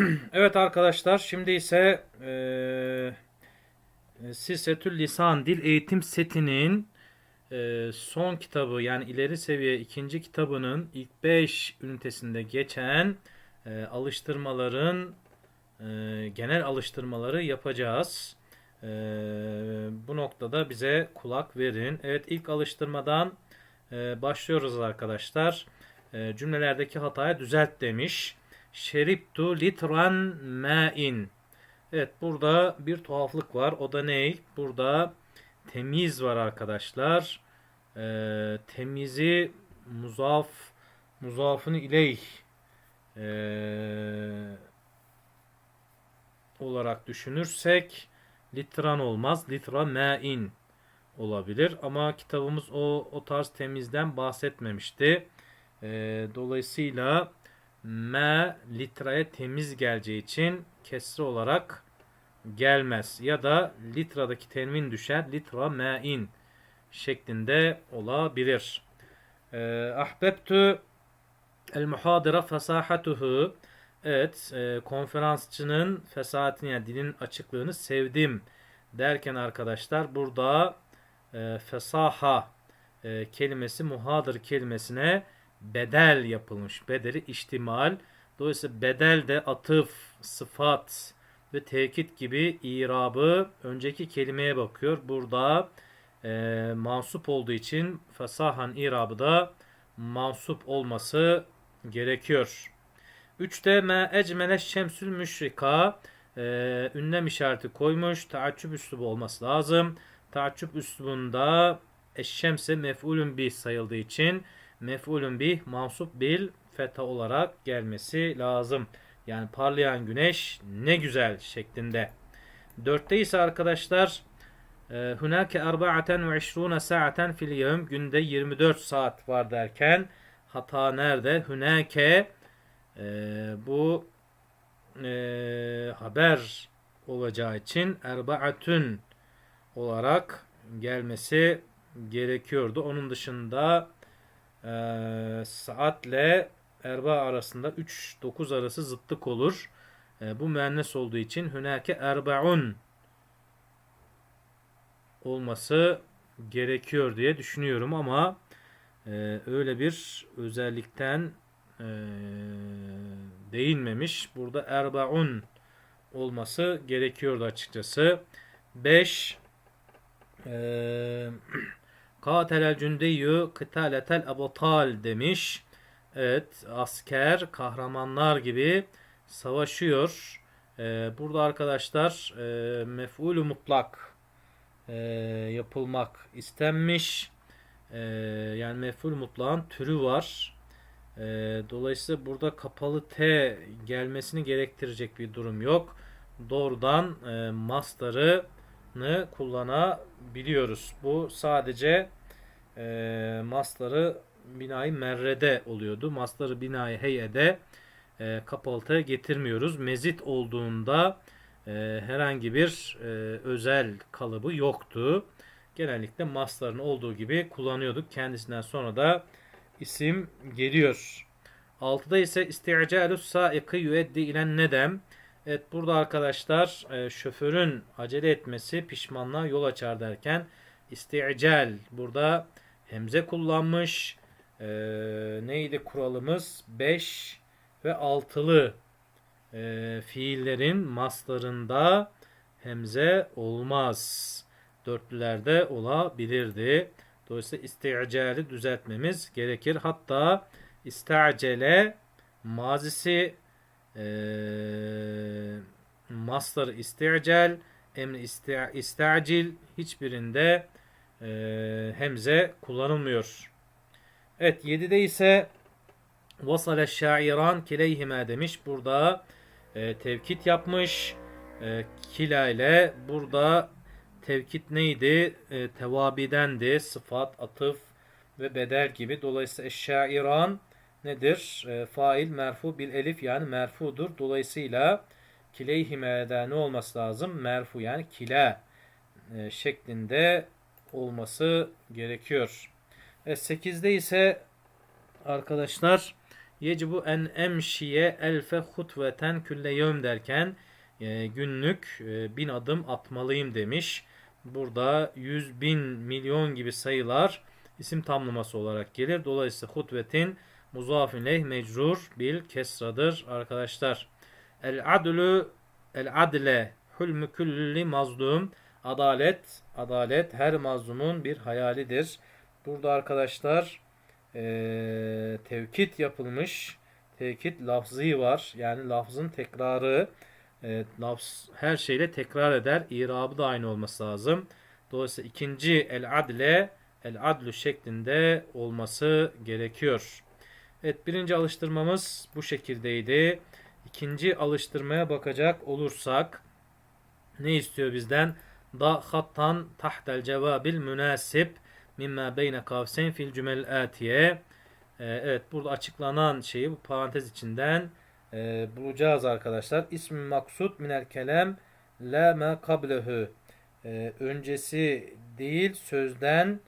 Evet arkadaşlar şimdi ise eee Sisetül Lisan Dil Eğitim Seti'nin eee, son kitabı yani ileri seviye ikinci kitabının ilk 5 ünitesinde geçen eee, alıştırmaların eee, genel alıştırmaları yapacağız. Eee, bu noktada bize kulak verin. Evet ilk alıştırmadan eee, başlıyoruz arkadaşlar. Eee, cümlelerdeki hatayı düzelt demiş. Şeriptu litran ma'in. Evet burada bir tuhaflık var. O da ne? Burada temiz var arkadaşlar. Ee, temizi muzaf muzafını ileyh ee, olarak düşünürsek litran olmaz. Litra ma'in olabilir. Ama kitabımız o, o tarz temizden bahsetmemişti. Ee, dolayısıyla me litraya temiz geleceği için kesre olarak gelmez. Ya da litradaki tenvin düşer. Litra me'in şeklinde olabilir. Ee, ahbebtu el muhadira fesahatuhu Evet, e, konferansçının fesahatini yani dilin açıklığını sevdim derken arkadaşlar burada e, fesaha e, kelimesi muhadır kelimesine bedel yapılmış. Bedeli ihtimal. Dolayısıyla bedel de atıf, sıfat ve tekit gibi irabı önceki kelimeye bakıyor. Burada e, mansup olduğu için fesahan irabı da mansup olması gerekiyor. 3'te me ecmele şemsül müşrika e, ünlem işareti koymuş. Taaccüp üslubu olması lazım. Taaccüp üslubunda eşşemse mef'ulün bih sayıldığı için mef'ulün bih mansup bil feta olarak gelmesi lazım. Yani parlayan güneş ne güzel şeklinde. Dörtte ise arkadaşlar e, Hunake erba'aten ve işruna saaten fil yevm günde 24 saat var derken hata nerede? Hunake e, bu e, haber olacağı için erbaatün olarak gelmesi gerekiyordu. Onun dışında e, saatle erba arasında 3-9 arası zıttık olur. E, bu müennes olduğu için hünake erbaun olması gerekiyor diye düşünüyorum ama e, öyle bir özellikten e, değinmemiş. Burada erbaun olması gerekiyordu açıkçası. 5 eee Katelel cündeyyü kıtaletel abatal demiş. Evet asker kahramanlar gibi savaşıyor. Ee, burada arkadaşlar e, mef'ulü mutlak e, yapılmak istenmiş. E, yani mef'ul mutlağın türü var. E, dolayısıyla burada kapalı T gelmesini gerektirecek bir durum yok. Doğrudan e, mastarını kullanabiliyoruz. Bu sadece e, mastarı binayı merrede oluyordu. Mastarı binayı heyede e, kapalı T getirmiyoruz. Mezit olduğunda e, herhangi bir e, özel kalıbı yoktu. Genellikle masların olduğu gibi kullanıyorduk. Kendisinden sonra da isim geliyor. Altıda ise isti'calus saiki yüeddi ilen nedem. Evet burada arkadaşlar e, şoförün acele etmesi pişmanlığa yol açar derken isti'cal burada hemze kullanmış. E, neydi kuralımız? 5 ve altılı e, fiillerin maslarında hemze olmaz. Dörtlülerde olabilirdi. Dolayısıyla isti'cali düzeltmemiz gerekir. Hatta istacele mazisi e, mastar isti'cal emri isti- istacil hiçbirinde e, hemze kullanılmıyor. Evet 7'de ise vasale şairan kileyhime demiş. Burada e, tevkit yapmış. E, kila ile burada tevkit neydi? E, tevabidendi. Sıfat, atıf ve bedel gibi. Dolayısıyla şairan nedir? E, fail merfu bil elif yani merfudur. Dolayısıyla kileyhime'de ne olması lazım? Merfu yani kila e, şeklinde olması gerekiyor. E, 8'de ise arkadaşlar Yecibu en emşiye elfe hutveten külle yevm derken e, günlük e, bin adım atmalıyım demiş. Burada yüz bin milyon gibi sayılar isim tamlaması olarak gelir. Dolayısıyla hutvetin muzafin leh mecrur bil kesradır arkadaşlar. El adlu el adle hulmü külli mazlum adalet adalet her mazlumun bir hayalidir. Burada arkadaşlar e, tevkit yapılmış. Tevkit lafzı var. Yani lafzın tekrarı e, lafz her şeyle tekrar eder. İrabı da aynı olması lazım. Dolayısıyla ikinci el adle el adlu şeklinde olması gerekiyor. Evet birinci alıştırmamız bu şekildeydi. İkinci alıştırmaya bakacak olursak ne istiyor bizden? Da hattan tahtel cevabil münasip mimma beyne kavseyn fil cümel atiye. Ee, evet burada açıklanan şeyi bu parantez içinden e, bulacağız arkadaşlar. İsmi maksud minel kelem la ma kablehu. Ee, öncesi değil sözden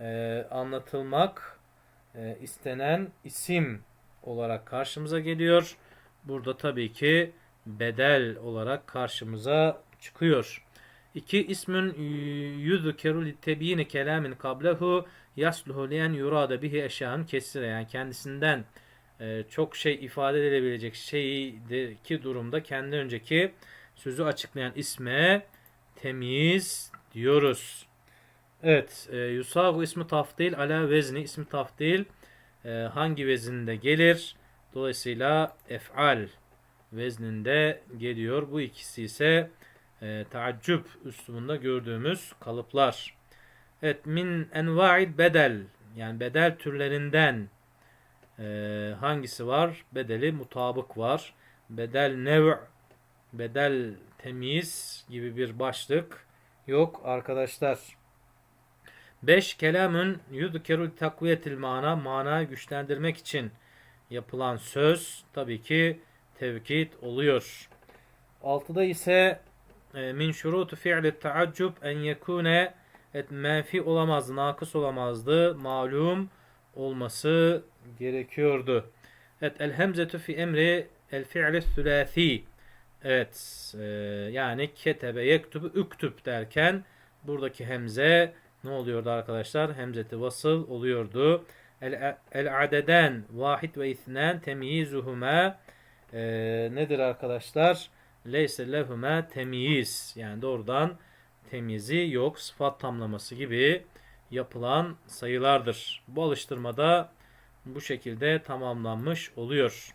e, anlatılmak e, istenen isim olarak karşımıza geliyor. Burada tabii ki bedel olarak karşımıza çıkıyor. İki ismün yuzkeru li kelamin kablehu yasluhu liyen yurada bihi eşyan kesire yani kendisinden e, çok şey ifade edilebilecek şeydeki durumda kendi önceki sözü açıklayan isme temiz diyoruz. Evet, e, yusavu ismi taftil ala vezni ismi taftil e, hangi vezinde gelir? Dolayısıyla ef'al vezninde geliyor. Bu ikisi ise e, taaccüp üslubunda gördüğümüz kalıplar. Evet, min enva'id bedel yani bedel türlerinden e, hangisi var? Bedeli mutabık var. Bedel nev' bedel temiz gibi bir başlık yok arkadaşlar. 5. Kelamın yudkerul takviyetil mana manayı güçlendirmek için yapılan söz tabii ki tevkit oluyor. 6'da ise e, min şurutu fi'li taaccub en yekune et menfi olamazdı, nakıs olamazdı, malum olması gerekiyordu. Evet, el hemzetu fi emri el fi'li sülâthi. Evet, e, yani ketebe yektubu üktüb derken buradaki hemze ne oluyordu arkadaşlar? Hemzeti vasıl oluyordu. El, el adeden vahid ve ithnen temyizuhuma e, nedir arkadaşlar? Leyse lehuma temyiz. Yani doğrudan temizi yok. Sıfat tamlaması gibi yapılan sayılardır. Bu alıştırmada bu şekilde tamamlanmış oluyor.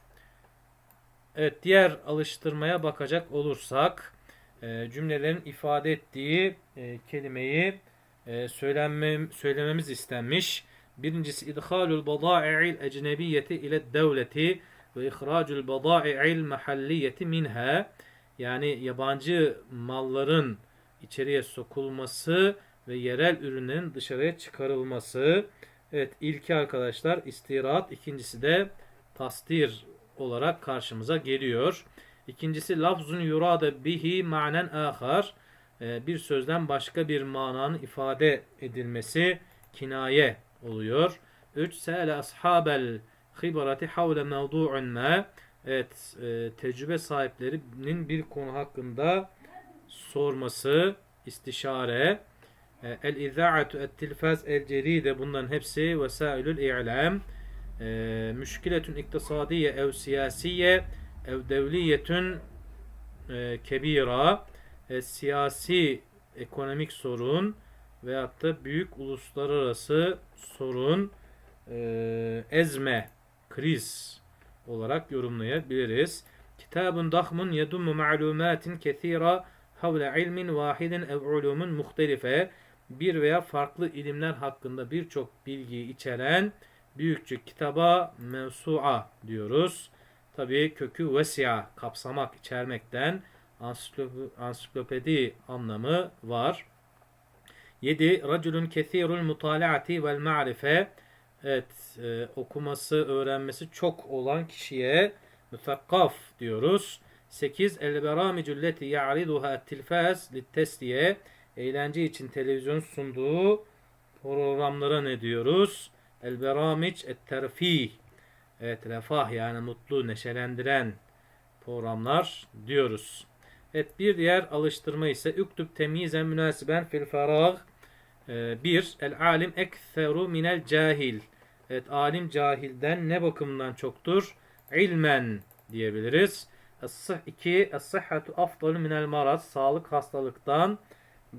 Evet diğer alıştırmaya bakacak olursak e, cümlelerin ifade ettiği e, kelimeyi e, söylenmem, söylememiz istenmiş. Birincisi idhalul bada'i'il ecnebiyeti ile devleti ve ihracul bada'i'il mahalliyeti minha yani yabancı malların içeriye sokulması ve yerel ürünlerin dışarıya çıkarılması. Evet ilki arkadaşlar istirat, ikincisi de tasdir olarak karşımıza geliyor. İkincisi lafzun yurada bihi manen ahar. Ee, bir sözden başka bir mananın ifade edilmesi kinaye oluyor. 3. Se'ele ashabel hibarati havle mevdu'un ma. Evet, e, tecrübe sahiplerinin bir konu hakkında sorması, istişare. E, el izaatu et tilfaz el ceride bunların hepsi vesailül i'lam. E, müşkiletün iktisadiye ev siyasiye ev devliyetün e, kebira e, siyasi ekonomik sorun veyahut da büyük uluslararası sorun e, ezme, kriz olarak yorumlayabiliriz. Kitabun dahmun yedummu ma'lumatin kethira havle ilmin vahidin ev ulumun muhtelife bir veya farklı ilimler hakkında birçok bilgiyi içeren büyükçe kitaba mevsu'a diyoruz. Tabii kökü vesi'a kapsamak, içermekten ansiklopedi anlamı var. 7. Raculun kethirul mutalaati vel ma'rife Evet, e, okuması, öğrenmesi çok olan kişiye müfakkaf diyoruz. 8. El beramicul leti ya'riduha tilfaz littesliye eğlence için televizyon sunduğu programlara ne diyoruz? El beramic et terfih Evet refah yani mutlu, neşelendiren programlar diyoruz. Evet bir diğer alıştırma ise üktüb temyizen münasiben fil ferag. Ee, bir, el alim ekseru minel cahil. Evet alim cahilden ne bakımından çoktur? İlmen diyebiliriz. Es-sıh- İki, es-sıhhatu afdalu minel marad. Sağlık hastalıktan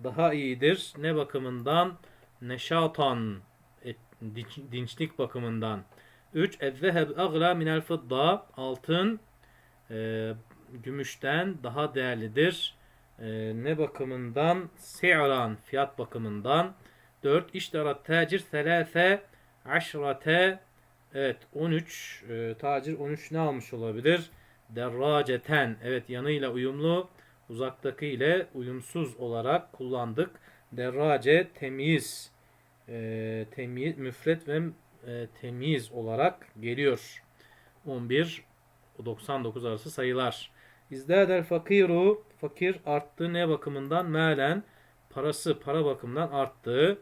daha iyidir. Ne bakımından? Neşatan, dinçlik bakımından. 3. Ez-zeheb agla minel fıdda. Altın e, gümüşten daha değerlidir. E, ne bakımından? Si'ran, fiyat bakımından. 4. İştarat tacir selase aşrate Evet 13 e, tacir 13 ne almış olabilir? Derraceten evet yanıyla uyumlu uzaktaki ile uyumsuz olarak kullandık. Derrace temyiz e, temyiz müfret ve e, temyiz olarak geliyor. 11 99 arası sayılar. İzdadel fakiru fakir arttı ne bakımından? Melen parası para bakımından arttı.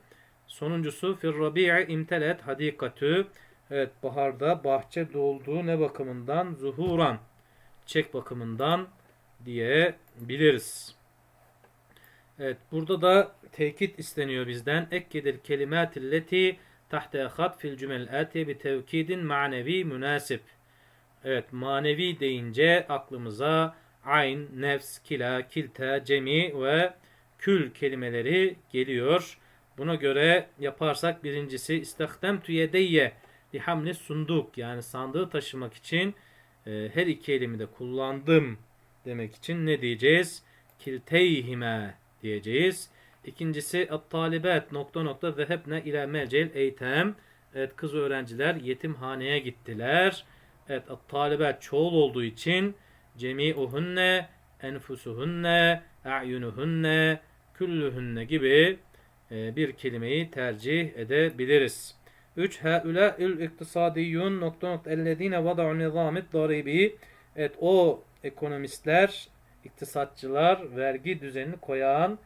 Sonuncusu fir rabi'i imtelet hadikatü Evet baharda bahçe dolduğu ne bakımından? Zuhuran çek bakımından diyebiliriz. Evet burada da tekit isteniyor bizden. Ekkedir kelimatilleti tahte hat fil cümel ati bi tevkidin manevi münasip. Evet manevi deyince aklımıza ayn, nefs, kila, kilta, cemi ve kül kelimeleri geliyor. Buna göre yaparsak birincisi istahdemtu yedeyye li hamli sunduk yani sandığı taşımak için e, her iki elimi de kullandım demek için ne diyeceğiz? Kilteyhime diyeceğiz. İkincisi at-talibet nokta nokta zehebne ila mercel eytem. Evet kız öğrenciler yetimhaneye gittiler. Evet at-talibet çoğul olduğu için cemi'uhunne, enfusuhunne, a'yunuhunne, küllühünne gibi e, bir kelimeyi tercih edebiliriz. 3. Hâulâ'ül iktisadiyyun nokta nokta ellezîne vada'u nizâmit daribi. Evet o ekonomistler, iktisatçılar vergi düzenini koyan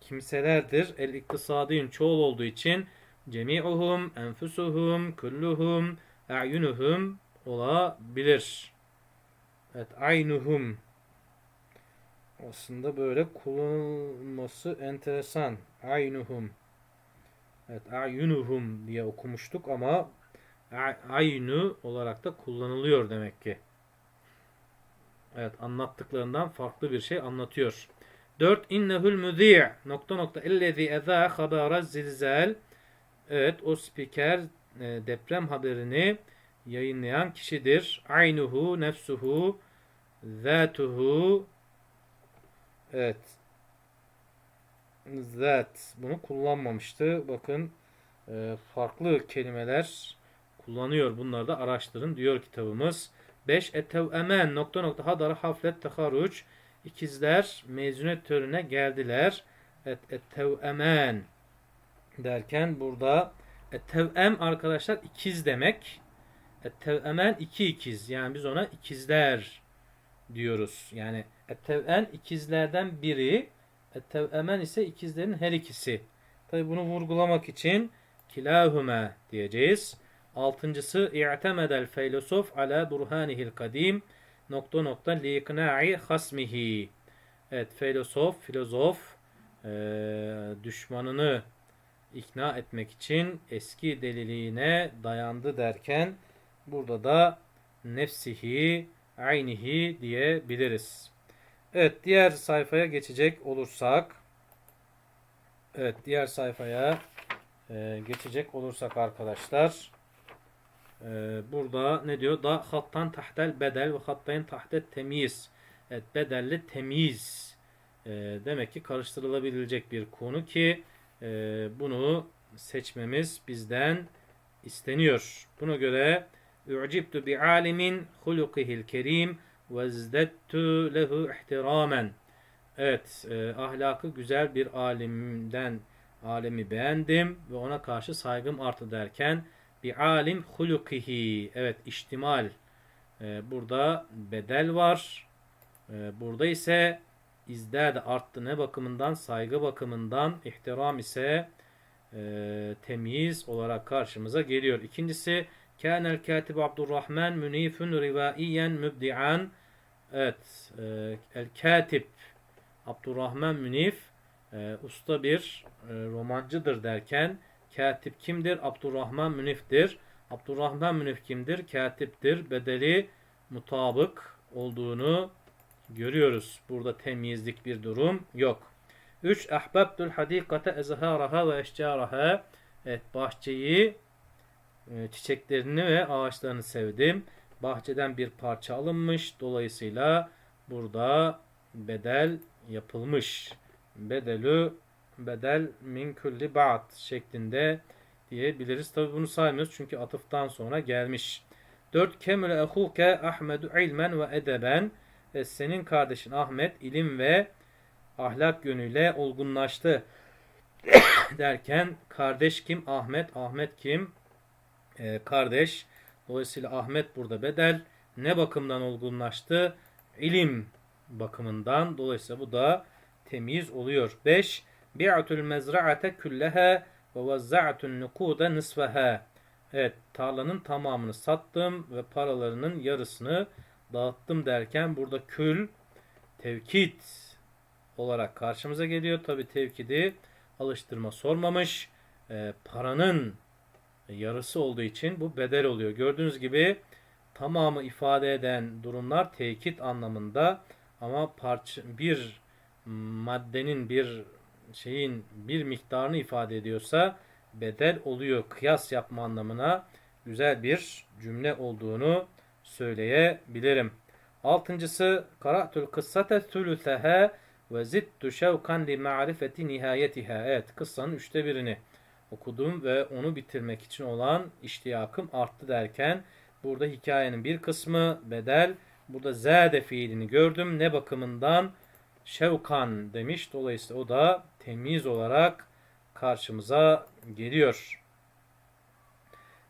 kimselerdir. El iktisadiyun çoğul olduğu için cemi'uhum, enfusuhum, kulluhum, a'yunuhum olabilir. Evet, aynuhum. Aslında böyle kullanılması enteresan. Aynuhum. Evet, ayunuhum diye okumuştuk ama aynu olarak da kullanılıyor demek ki. Evet, anlattıklarından farklı bir şey anlatıyor. 4. İnnehul müzi' nokta nokta ellezî ezâ habara zilzal. Evet, o spiker e, deprem haberini yayınlayan kişidir. Aynuhu, nefsuhu, zatuhu. Evet. Zat. Bunu kullanmamıştı. Bakın e, farklı kelimeler kullanıyor. Bunları da araştırın diyor kitabımız. 5. Ettev'emen nokta nokta hadara haflet teharuç. İkizler mezuniyet törüne geldiler. Et, ettev'emen derken burada ettev'em arkadaşlar ikiz demek. Ettev'emen iki ikiz. Yani biz ona ikizler diyoruz. Yani ettev'en ikizlerden biri. Ettev'emen ise ikizlerin her ikisi. Tabi bunu vurgulamak için kilahume diyeceğiz. Altıncısı i'temedel filosof ala burhanihil kadim nokta nokta liqna'i hasmihi. Evet filosof, filozof e, düşmanını ikna etmek için eski deliliğine dayandı derken burada da nefsihi, aynihi diyebiliriz. Evet diğer sayfaya geçecek olursak Evet diğer sayfaya e, geçecek olursak arkadaşlar e, burada ne diyor? Da hattan tahtel bedel ve hattayn tahtet temyiz. Evet bedelli temyiz. E, demek ki karıştırılabilecek bir konu ki e, bunu seçmemiz bizden isteniyor. Buna göre U'cibtu bi alimin hulukihil kerim ve zdettu lehu ihtiramen. Evet, e, ahlakı güzel bir alimden alemi beğendim ve ona karşı saygım arttı derken bir alim hulukihi. Evet, iştimal. E, burada bedel var. E, burada ise izdade arttı ne bakımından? Saygı bakımından. ihtiram ise e, temyiz olarak karşımıza geliyor. İkincisi Kânel kâtib Abdurrahman münifun rivaiyen mübdi'an. Evet. E, el katip Abdurrahman Münif e, usta bir e, romancıdır derken katip kimdir? Abdurrahman Münif'tir. Abdurrahman Münif kimdir? Katiptir. Bedeli mutabık olduğunu görüyoruz. Burada temyizlik bir durum yok. 3. Ahbabtul hadikate ezharaha ve eşcaraha. Evet bahçeyi çiçeklerini ve ağaçlarını sevdim. Bahçeden bir parça alınmış. Dolayısıyla burada bedel yapılmış. Bedelü bedel min kulli ba'd şeklinde diyebiliriz. Tabi bunu saymıyoruz çünkü atıftan sonra gelmiş. 4. Kemüle ehuke Ahmedu ilmen ve edeben. E, senin kardeşin Ahmet ilim ve ahlak yönüyle olgunlaştı. derken kardeş kim? Ahmet. Ahmet kim? Ee, kardeş. Dolayısıyla Ahmet burada bedel. Ne bakımdan olgunlaştı? İlim bakımından. Dolayısıyla bu da temiz oluyor. 5. Bi'atul mezra'ate külleha ve vazza'tun nukuda nisfaha. Evet, tarlanın tamamını sattım ve paralarının yarısını dağıttım derken burada kül tevkit olarak karşımıza geliyor. Tabi tevkidi alıştırma sormamış. E, paranın yarısı olduğu için bu bedel oluyor. Gördüğünüz gibi tamamı ifade eden durumlar tekit anlamında ama parça bir maddenin bir şeyin bir miktarını ifade ediyorsa bedel oluyor. Kıyas yapma anlamına güzel bir cümle olduğunu söyleyebilirim. Altıncısı Kara'tul kıssate thülüthehe ve zittu şevkan li ma'rifeti nihayetiha. Evet kıssanın üçte birini okudum ve onu bitirmek için olan iştiyakım arttı derken burada hikayenin bir kısmı bedel. Burada zade fiilini gördüm. Ne bakımından? Şevkan demiş. Dolayısıyla o da temiz olarak karşımıza geliyor.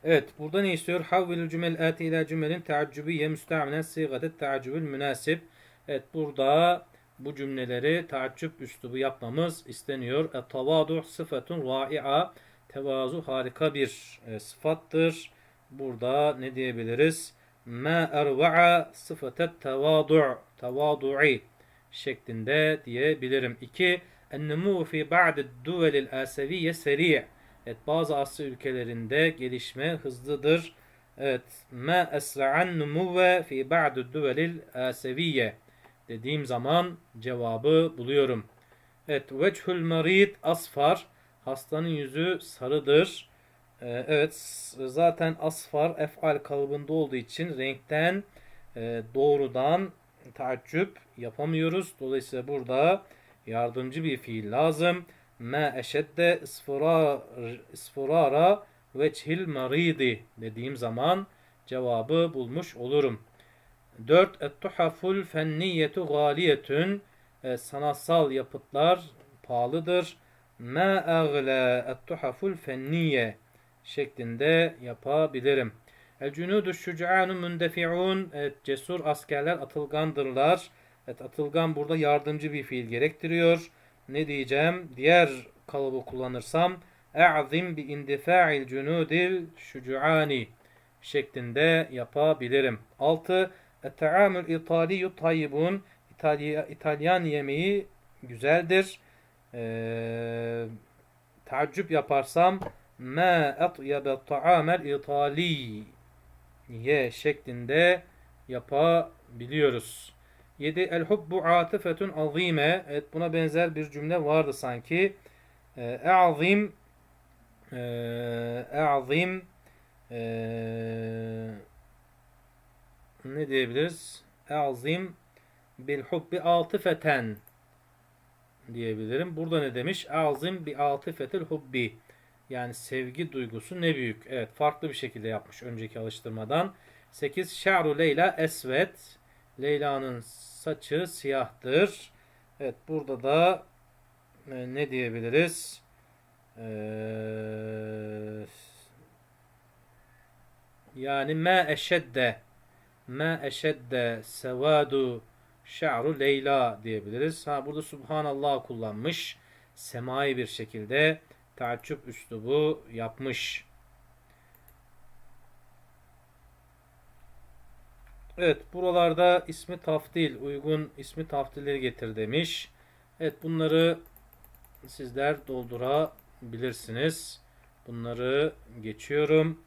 Evet burada ne istiyor? Havvilü cümel ati ila cümelin teaccübiye müsta'minen sigadet teaccübül münasip. Evet burada bu cümleleri taaccüp üslubu yapmamız isteniyor. E, tavadu sıfatun ra'i'a. Tevazu harika bir e, sıfattır. Burada ne diyebiliriz? Ma erva'a sıfatet tevadu' tevadu'i şeklinde diyebilirim. 2. Ennemu fi ba'd duvelil asaviyye seri' Evet bazı Asya ülkelerinde gelişme hızlıdır. Evet. Ma esra'an numuve fi ba'd duvelil asaviyye dediğim zaman cevabı buluyorum. Evet. Vechul marid asfar. Hastanın yüzü sarıdır. Ee, evet. Zaten asfar efal kalıbında olduğu için renkten e, doğrudan taaccüp yapamıyoruz. Dolayısıyla burada yardımcı bir fiil lazım. Ma eşedde isfirara veçhil maridi dediğim zaman cevabı bulmuş olurum. 4. Et-tuhaful fenniyetu galiyetün e, sanatsal yapıtlar pahalıdır. Ma agle et-tuhaful şeklinde yapabilirim. El cunudu şüc'anu mündefi'un evet, cesur askerler atılgandırlar. Evet, atılgan burada yardımcı bir fiil gerektiriyor. Ne diyeceğim? Diğer kalıbı kullanırsam e'zim bi indifa'il cunudil şüc'ani şeklinde yapabilirim. 6. Et-taamül. İtalya, İtalyan yemeği güzeldir. Ee, taaccüp yaparsam ma etyabe ta'amel İtaliye şeklinde yapabiliyoruz. 7. El hubbu atifetun azime. Evet buna benzer bir cümle vardı sanki. E'azim e'azim eee ne diyebiliriz? Azim bil hubbi atıfeten diyebilirim. Burada ne demiş? Azim bi atıfetil hubbi. Yani sevgi duygusu ne büyük. Evet farklı bir şekilde yapmış önceki alıştırmadan. 8. Şa'ru Leyla esvet. Leyla'nın saçı siyahtır. Evet burada da e, ne diyebiliriz? Ee, yani me eşedde Ma eşedde sevadu şa'ru Leyla diyebiliriz. Ha burada Subhanallah kullanmış. Semai bir şekilde taaccüp üslubu yapmış. Evet buralarda ismi taftil uygun ismi taftilleri getir demiş. Evet bunları sizler doldurabilirsiniz. Bunları geçiyorum.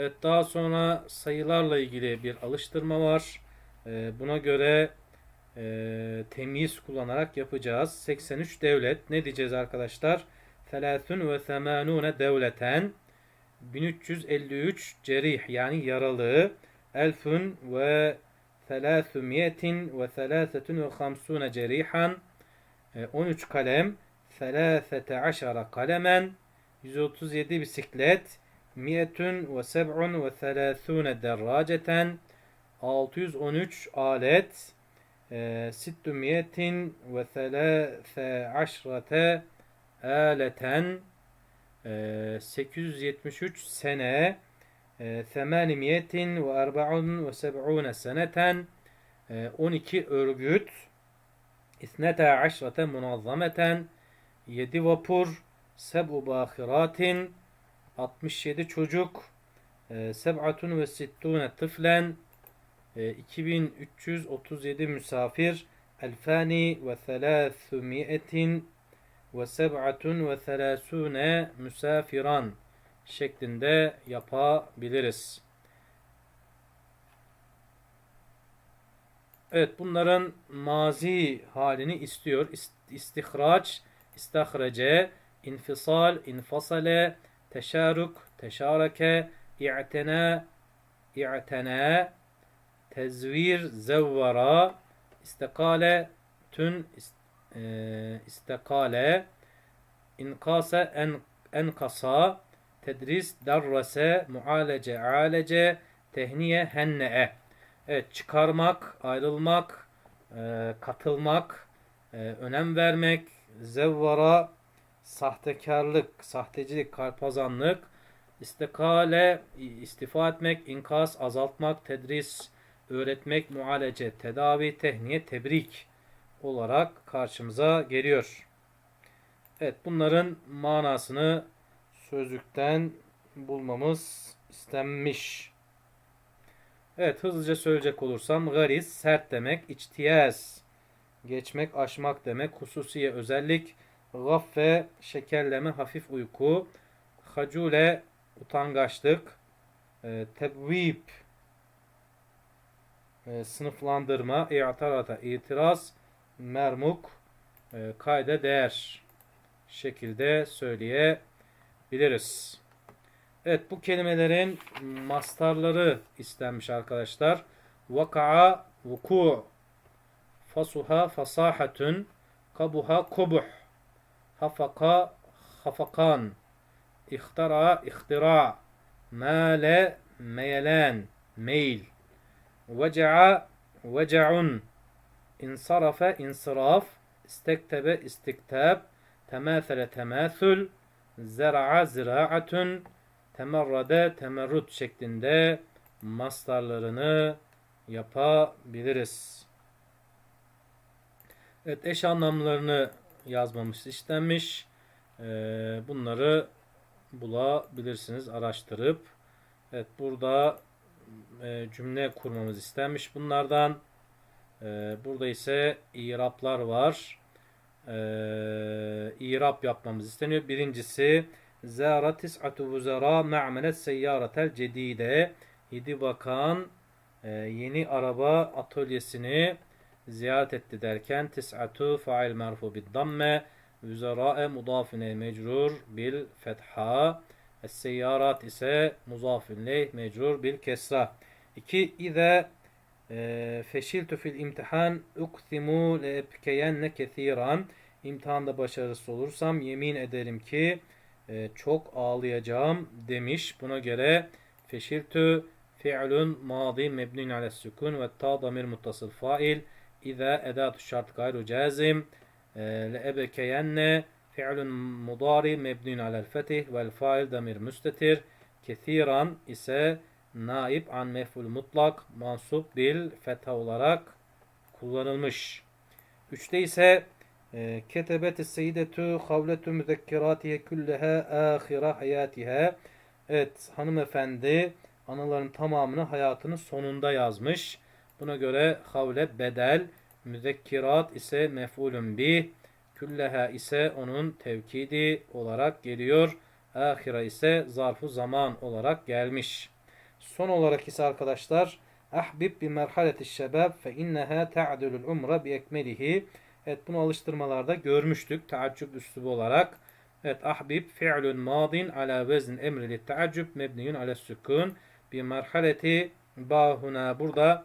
Evet daha sonra sayılarla ilgili bir alıştırma var. Ee, buna göre e, temyiz kullanarak yapacağız. 83 devlet. Ne diyeceğiz arkadaşlar? 83 devleten 1353 cerih yani yaralı. Elfun ve 300 ve 53 cerihan 13 kalem 13 kalemen 137 bisiklet miyetun ve seb'un ve thelâthûne derraceten 613 alet e, sittü miyetin ve thelâthe aşrate aleten 873 sene ثماني miyetin ve erba'un ve seb'une seneten 12 örgüt İsnete aşrate munazzameten 7 vapur seb'u bahiratin 67 çocuk, e, seb'atun ve sittune tıflen, 2337 e, misafir, elfani ve thelâthümiyetin ve seb'atun ve thelâsûne misafiran şeklinde yapabiliriz. Evet bunların mazi halini istiyor. İstihraç, istahrece, infisal, infasale, teşaruk, teşareke, i'tena, i'tena, tezvir, zevvara, istekale, tün, e, istekale, inkase, en, enkasa, tedris, darrase, mualece, alece, tehniye, henne'e. Evet, çıkarmak, ayrılmak, e, katılmak, e, önem vermek, zevvara, sahtekarlık, sahtecilik, kalpazanlık, istikale, istifa etmek, inkas, azaltmak, tedris, öğretmek, mualece, tedavi, tehniye, tebrik olarak karşımıza geliyor. Evet bunların manasını sözlükten bulmamız istenmiş. Evet hızlıca söyleyecek olursam garis sert demek, içtiyaz geçmek, aşmak demek, hususiye özellik, Gaffe şekerleme hafif uyku. Hacule utangaçlık. E, tebvib e, sınıflandırma. İ'tarata itiraz. Mermuk e, kayda değer şekilde söyleyebiliriz. Evet bu kelimelerin mastarları istenmiş arkadaşlar. Vaka'a vuku fasuha fasahatun kabuha kubuh hafaka hafakan. İhtara ihtira. Male meyelen. Meyl. Veca'a veca'un insarafe insiraf. İstektebe istiktab temâthele temâthül zera'a ziraatun. Temerrade temerrut şeklinde mastarlarını yapabiliriz. Evet eş anlamlarını yazmamış istenmiş. Ee, bunları bulabilirsiniz araştırıp. Evet burada e, cümle kurmamız istenmiş bunlardan. E, burada ise iraplar var. E, irap yapmamız isteniyor. Birincisi Zara tis'atu vuzara ma'melet seyyaratel cedide. Yedi bakan e, yeni araba atölyesini ziyaret etti derken tis'atu fail merfu bid damme Vüzera'e mudafine mecrur bil fetha. Es-seyyarat ise muzafin leyh mecrur bil kesra. 2. İze e, feşiltu fil imtihan ukthimu leebkeyenne kethiran. İmtihanda başarısız olursam yemin ederim ki e, çok ağlayacağım demiş. Buna göre feşiltu fi'lun madi mebnun ala sükun ve ta damir muttasıl fail. İza edatü şart gayru cazim le ebekeyenne fi'lun mudari mebnun alel fetih vel fail damir müstetir kethiran ise naib an mef'ul mutlak mansup bil fetha olarak kullanılmış. Üçte ise e, ketebet seyidetü havletü müzekkiratihe küllehe ahira hayatihe Evet hanımefendi anıların tamamını hayatının sonunda yazmış. Buna göre havle bedel, müzekkirat ise mef'ulun bih, külleha ise onun tevkidi olarak geliyor. Ahire ise zarfu zaman olarak gelmiş. Son olarak ise arkadaşlar ahbib bi merhaleti şebab fe inneha ta'dulul umre bi ekmelihi. Evet bunu alıştırmalarda görmüştük taaccüp üslubu olarak. Evet ahbib fi'lun madin ala vezn emri lit taaccüp mebniyun ala sükun bi merhaleti bahuna burada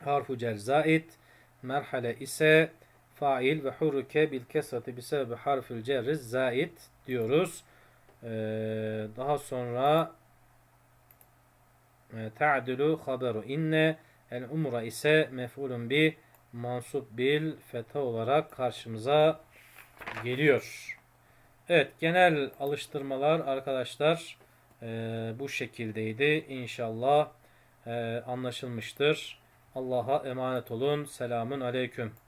harfu cel zait merhale ise fail ve hurruke bil kesrati bi sebebi harfil cerri zait diyoruz. Ee, daha sonra e, ta'dulu haberu inne el umra ise mef'ulun bi mansup bil fetha olarak karşımıza geliyor. Evet genel alıştırmalar arkadaşlar e, bu şekildeydi. İnşallah e, anlaşılmıştır. Allah'a emanet olun. Selamun aleyküm.